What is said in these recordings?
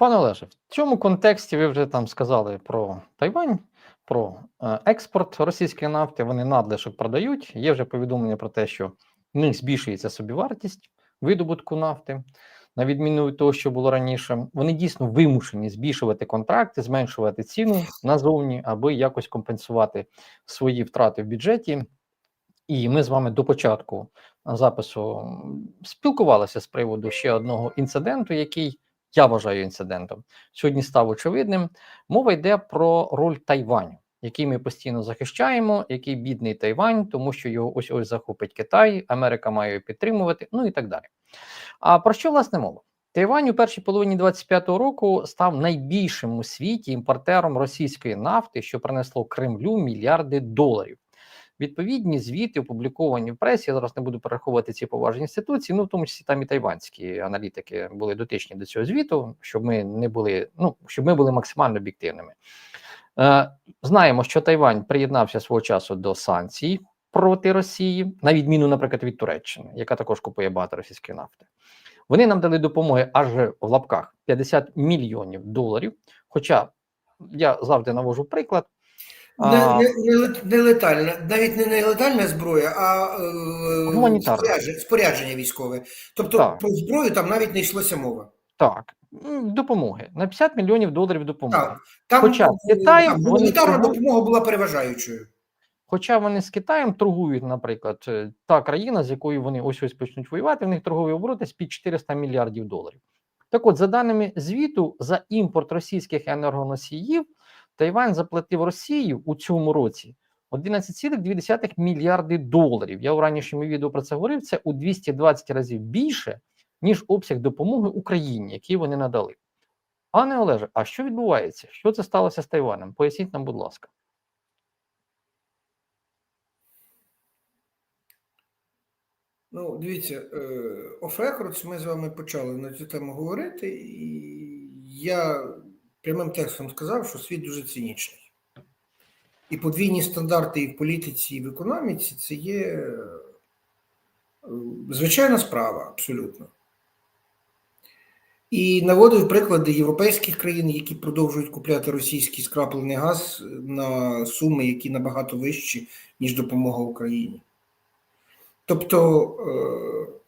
Пане Олеже, в цьому контексті ви вже там сказали про Тайвань, про е, експорт російської нафти. Вони надлишок продають. Є вже повідомлення про те, що в них збільшується собівартість видобутку нафти, на відміну від того, що було раніше. Вони дійсно вимушені збільшувати контракти, зменшувати ціну назовні, аби якось компенсувати свої втрати в бюджеті. І ми з вами до початку запису спілкувалися з приводу ще одного інциденту, який я вважаю інцидентом. Сьогодні став очевидним. Мова йде про роль Тайваню, який ми постійно захищаємо, який бідний Тайвань, тому що його ось ось захопить Китай, Америка має його підтримувати, ну і так далі. А про що власне мова? Тайвань у першій половині 25-го року став найбільшим у світі імпортером російської нафти, що принесло Кремлю мільярди доларів. Відповідні звіти опубліковані в пресі. Я зараз не буду перераховувати ці поважні інституції. Ну в тому числі там і тайванські аналітики були дотичні до цього звіту, щоб ми не були, ну щоб ми були максимально об'єктивними. Е, знаємо, що Тайвань приєднався свого часу до санкцій проти Росії, на відміну, наприклад, від Туреччини, яка також купує багато російської нафти. Вони нам дали допомоги аж в лапках 50 мільйонів доларів. Хоча я завжди навожу приклад. Не, не, не, летальна, навіть не нелетальна зброя, а е, спорядження, спорядження військове. Тобто Так. про зброю там навіть не йшлося мова. Так, допомоги на 50 мільйонів доларів допомоги. Так. Там, Хоча е, Китаєм там вони гуманітарна допомога була переважаючою. Хоча вони з Китаєм торгують, наприклад, е, та країна, з якою вони ось ось почнуть воювати, в них торгові обороти з під 400 мільярдів доларів. Так от, за даними звіту, за імпорт російських енергоносіїв, Тайвань заплатив Росію у цьому році 11,2 мільярди доларів. Я у ранішньому відео про це говорив. Це у 220 разів більше, ніж обсяг допомоги Україні, який вони надали. Пане Олеже, а що відбувається? Що це сталося з Тайванем? Поясніть нам, будь ласка. Ну, дивіться, off records ми з вами почали на цю тему говорити, і я прямим текстом сказав, що світ дуже цинічний. І подвійні стандарти і в політиці, і в економіці це є е, звичайна справа, абсолютно. І наводив приклади європейських країн, які продовжують купляти російський скраплений газ на суми, які набагато вищі, ніж допомога Україні. Тобто, е,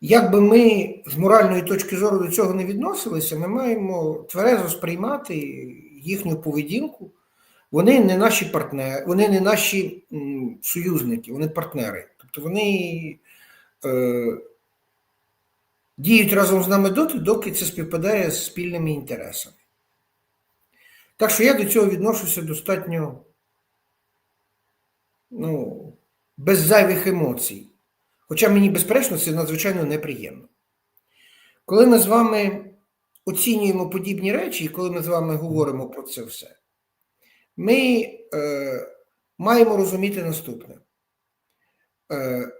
як би ми з моральної точки зору до цього не відносилися, ми маємо тверезо сприймати їхню поведінку. Вони не наші партнери, вони не наші союзники, вони партнери. Тобто вони е, діють разом з нами доти, доки це співпадає з спільними інтересами. Так що я до цього відношуся достатньо ну, без зайвих емоцій. Хоча мені, безперечно, це надзвичайно неприємно. Коли ми з вами оцінюємо подібні речі, і коли ми з вами говоримо про це все, ми е, маємо розуміти наступне. Е,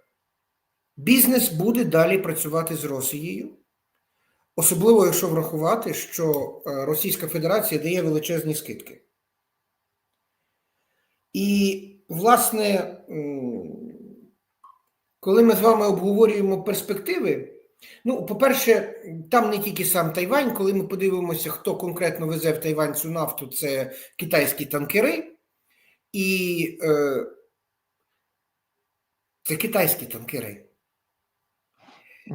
бізнес буде далі працювати з Росією, особливо якщо врахувати, що е, Російська Федерація дає величезні скидки. І, власне, коли ми з вами обговорюємо перспективи, ну, по-перше, там не тільки сам Тайвань, коли ми подивимося, хто конкретно везе в Тайвань цю нафту, це китайські танкери, і е, це китайські танкери.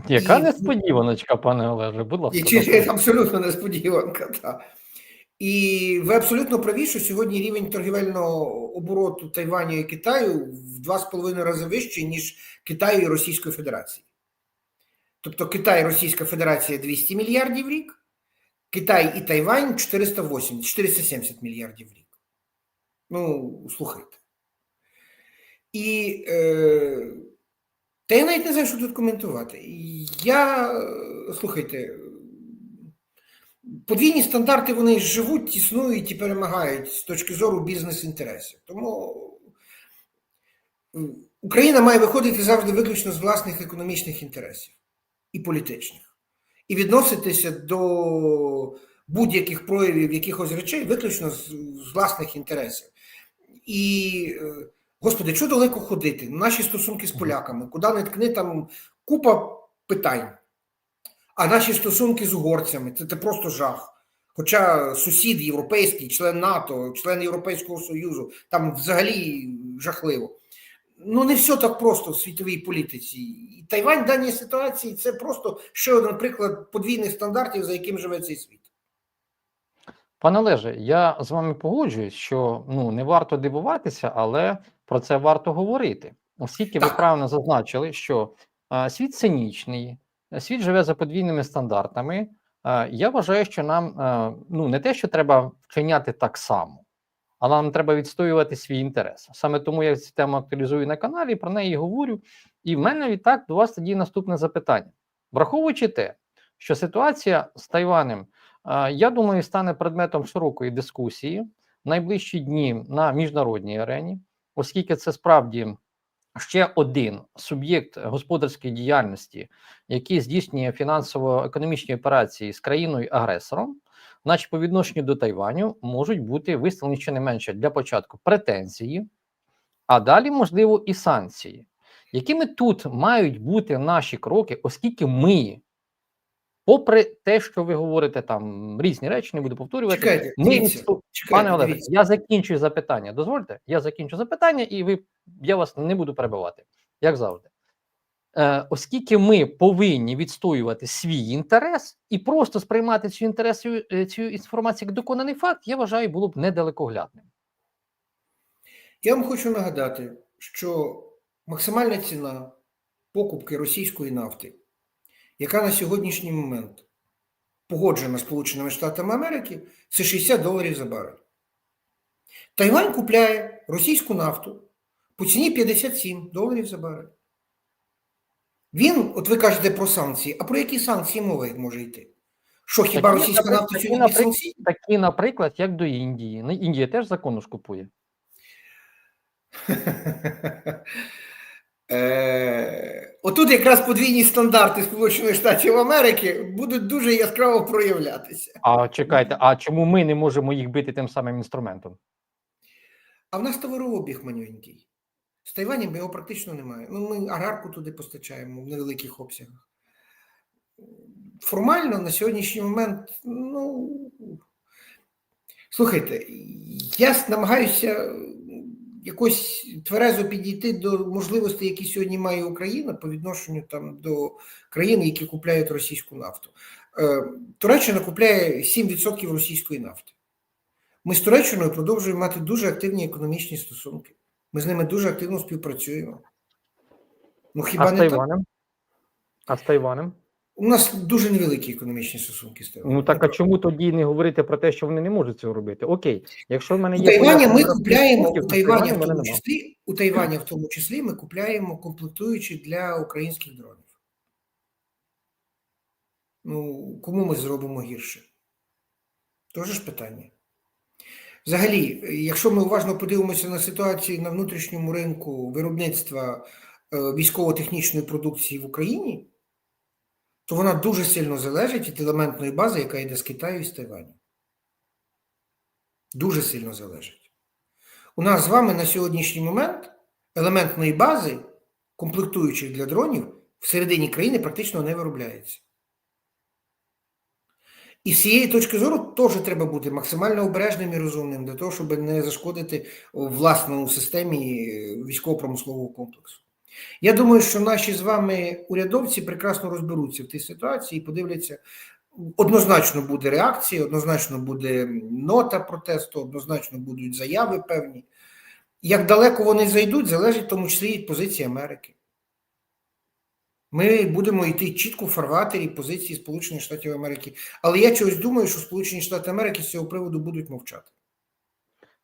Яка І- несподіваночка, пане Олеже, будь І ласка. чи абсолютно несподіванка, так. І ви абсолютно праві, що сьогодні рівень торгівельного обороту Тайваню і Китаю в два з половиною рази вищий, ніж Китаю і Російської Федерації. Тобто Китай і Російська Федерація 200 мільярдів рік, Китай і Тайвань 480, 470 мільярдів рік. Ну, слухайте. І е, та я навіть не знаю, що тут коментувати. Я, слухайте, подвійні стандарти вони живуть, існують і перемагають з точки зору бізнес-інтересів. Тому Україна має виходити завжди виключно з власних економічних інтересів і політичних, і відноситися до будь-яких проявів якихось речей виключно з, з власних інтересів. І, е, господи, що далеко ходити? Наші стосунки з поляками, куди не ткни, там купа питань. А наші стосунки з угорцями це, це просто жах. Хоча сусід європейський, член НАТО, член Європейського Союзу, там взагалі жахливо. Ну, не все так просто в світовій політиці. І Тайвань в даній ситуації це просто ще один приклад подвійних стандартів, за яким живе цей світ. Пане Олеже, я з вами погоджуюсь, що ну не варто дивуватися, але про це варто говорити. Оскільки ви правильно зазначили, що е, світ цинічний, світ живе за подвійними стандартами. Е, я вважаю, що нам е, ну не те, що треба вчиняти так само, але нам треба відстоювати свій інтерес. Саме тому я цю тему актуалізую на каналі, про неї говорю. І в мене відтак до вас тоді наступне запитання. Враховуючи те, що ситуація з Тайванем Е, Я думаю, стане предметом широкої дискусії в найближчі дні на міжнародній арені, оскільки це справді ще один суб'єкт господарської діяльності, який здійснює фінансово-економічні операції з країною-агресором, наче по відношенню до Тайваню можуть бути виставлені щонайменше для початку претензії, а далі, можливо, і санкції. Якими тут мають бути наші кроки, оскільки ми Попри те, що ви говорите там різні речі, не буду повторювати. Чекайте, ми дивіться, відступ- чекайте, Пане Олеже, дивіться. я закінчую запитання. Дозвольте, я закінчу запитання, і ви я вас не буду перебивати, як завжди. Е, оскільки ми повинні відстоювати свій інтерес і просто сприймати цю інтерес, е, цю інформацію як доконаний факт, я вважаю, було б недалекоглядним. Я вам хочу нагадати, що максимальна ціна покупки російської нафти, яка на сьогоднішній момент погоджена Сполученими Штатами Америки, це 60 доларів за барель. Тайвань купляє російську нафту по ціні 57 доларів за барель. Він, от ви кажете про санкції, а про які санкції мова може йти? Що хіба Такі, російська нафта сьогодні наприклад, санкційна? Такі, наприклад, як до Індії. Ну, Індія теж законно ж купує. Е, Отут якраз подвійні стандарти Сполучених Штатів Америки будуть дуже яскраво проявлятися. А чекайте, а чому ми не можемо їх бити тим самим інструментом? А в нас товарообіг манюнький. З Тайванем його практично немає. Ну, ми агарку туди постачаємо в невеликих обсягах. Формально на сьогоднішній момент, ну слухайте, я намагаюся якось тверезо підійти до можливостей, які сьогодні має Україна по відношенню там до країн, які купляють російську нафту. Е, Туреччина купляє 7% російської нафти. Ми з Туреччиною продовжуємо мати дуже активні економічні стосунки. Ми з ними дуже активно співпрацюємо. Ну хіба а з не так? Тайванем? А з Тайванем? У нас дуже невеликі економічні стосунки з Тайванем. Ну так а чому тоді не говорити про те, що вони не можуть цього робити? Окей, якщо в мене є У Тайвані ми купляємо у Тайвані, в в тому числі, у Тайвані, в тому числі, ми купляємо комплектуючі для українських дронів. Ну, кому ми зробимо гірше? Тоже ж питання. Взагалі, якщо ми уважно подивимося на ситуацію на внутрішньому ринку виробництва е, військово-технічної продукції в Україні, то вона дуже сильно залежить від елементної бази, яка йде з Китаю і з Тайваню. Дуже сильно залежить. У нас з вами на сьогоднішній момент елементної бази, комплектуючих для дронів, всередині країни практично не виробляється. І з цієї точки зору теж треба бути максимально обережним і розумним для того, щоб не зашкодити власному системі військово-промислового комплексу. Я думаю, що наші з вами урядовці прекрасно розберуться в тій ситуації і подивляться. Однозначно буде реакція, однозначно буде нота протесту, однозначно будуть заяви певні. Як далеко вони зайдуть, залежить в тому числі від позиції Америки. Ми будемо йти чітко в фарватері позиції Сполучених Штатів Америки. Але я чогось думаю, що Сполучені Штати Америки з цього приводу будуть мовчати.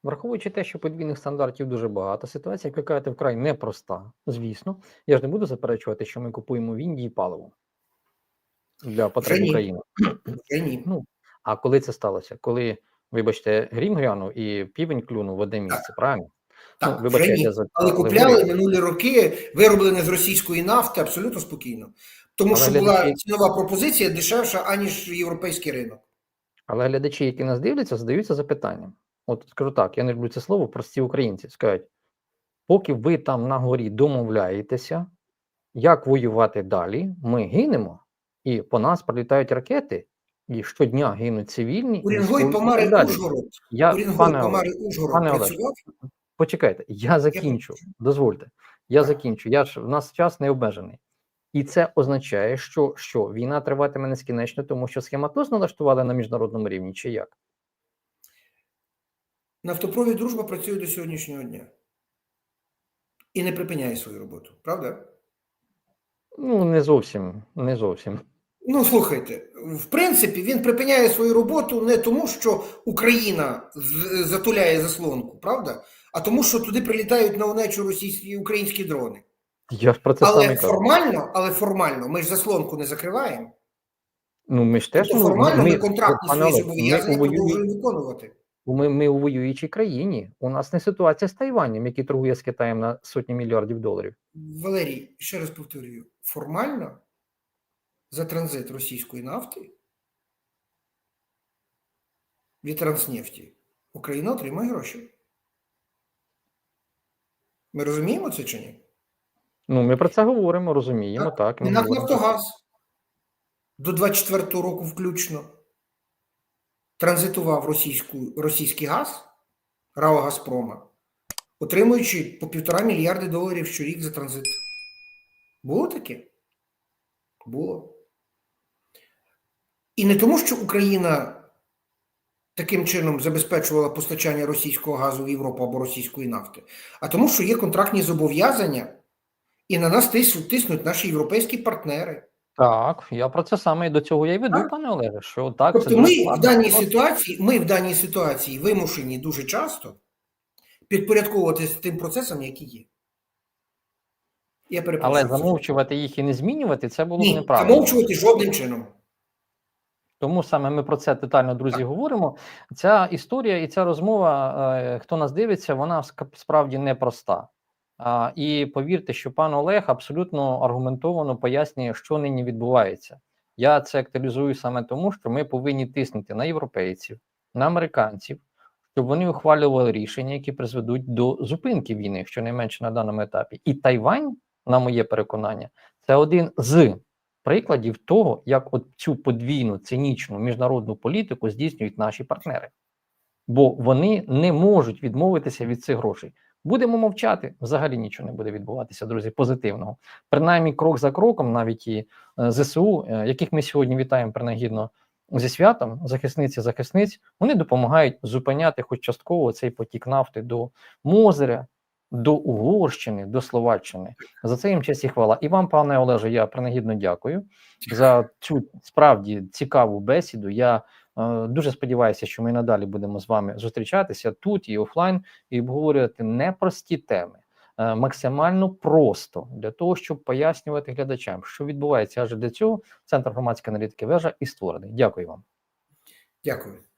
Враховуючи те, що подвійних стандартів дуже багато, ситуація, як ви вкрай непроста, звісно. Я ж не буду заперечувати, що ми купуємо в Індії паливо для потреб. України. Я ні. Ну, а коли це сталося? Коли, вибачте, грім грянув і півень клюнув в одне місце, правильно? Так, ну, вже вибачайте ні. за Але купляли минулі роки вироблене з російської нафти абсолютно спокійно. Тому Але що була глядачі- цінова пропозиція дешевша, аніж європейський ринок. Але глядачі, які нас дивляться, задаються запитанням. От скажу так, я не люблю це слово, прості українці скажуть, поки ви там на горі домовляєтеся, як воювати далі, ми гинемо, і по нас прилітають ракети, і щодня гинуть цивільні. Урінгой далі. Ужгород. Я, пане Олег, Ужгород. пане Олег, почекайте, я закінчу. Дозвольте, я Так. закінчу. Я ж в нас час не обмежений. І це означає, що, що війна триватиме нескінечно, тому що схематоз налаштували на міжнародному рівні, чи як? Нафтопровід дружба працює до сьогоднішнього дня. І не припиняє свою роботу, правда? Ну, не зовсім, не зовсім. Ну, слухайте, в принципі, він припиняє свою роботу не тому, що Україна затуляє заслонку, правда? А тому, що туди прилітають на унечу російські українські дрони. Я ж про це Але саме кажу. формально, але формально, ми ж заслонку не закриваємо. Ну, ми ж теж ну, формально ми, ми, контрактні свої зобов'язання продовжуємо виконувати. Ми, ми у воюючій країні. У нас не ситуація з Тайванем, який торгує з Китаєм на сотні мільярдів доларів. Валерій, ще раз повторюю: формально за транзит російської нафти від Транснефті Україна отримає гроші. Ми розуміємо це чи ні? Ну, ми про це говоримо, розуміємо, Так. так. ми. Нафтогаз до 24-го року включно транзитував російську, російський газ РАО Газпрома, отримуючи по півтора мільярди доларів щорік за транзит. Було таке? Було. І не тому, що Україна таким чином забезпечувала постачання російського газу в Європу або російської нафти, а тому, що є контрактні зобов'язання, і на нас тиснуть, наші європейські партнери. Так, я про це саме і до цього я й веду, Так. пане Олеге, що так, Тобто дуже ми в даній Просто- ситуації, ми в даній ситуації вимушені дуже часто підпорядковуватися тим процесам, які є. Я. Але замовчувати їх і не змінювати, це було б Ні, неправильно. замовчувати жодним чином. Тому саме ми про це детально, друзі, говоримо. Ця історія і ця розмова, е, хто нас дивиться, вона справді непроста. І повірте, що пан Олег абсолютно аргументовано пояснює, що нині відбувається. Я це актуалізую саме тому, що ми повинні тиснути на європейців, на американців, щоб вони ухвалювали рішення, які призведуть до зупинки війни, щонайменше на даному етапі. І Тайвань, на моє переконання, це один з прикладів того, як от цю подвійну цинічну міжнародну політику здійснюють наші партнери, бо вони не можуть відмовитися від цих грошей. Будемо мовчати, взагалі нічого не буде відбуватися, друзі, позитивного. Принаймні, крок за кроком, навіть і е, ЗСУ, е, яких ми сьогодні вітаємо принагідно зі святом, захисниці захисниць, вони допомагають зупиняти хоч частково цей потік нафти до Мозеря, до Угорщини, до Словаччини. За це їм честь і хвала. І вам, пане Олеже, я принагідно дякую за цю справді цікаву бесіду. Я дуже сподіваюся, що ми надалі будемо з вами зустрічатися тут і офлайн і обговорювати непрості теми. е, Максимально просто для того, щоб пояснювати глядачам, що відбувається, аж для цього центр громадської аналітики вежа і створений. Дякую вам. Дякую.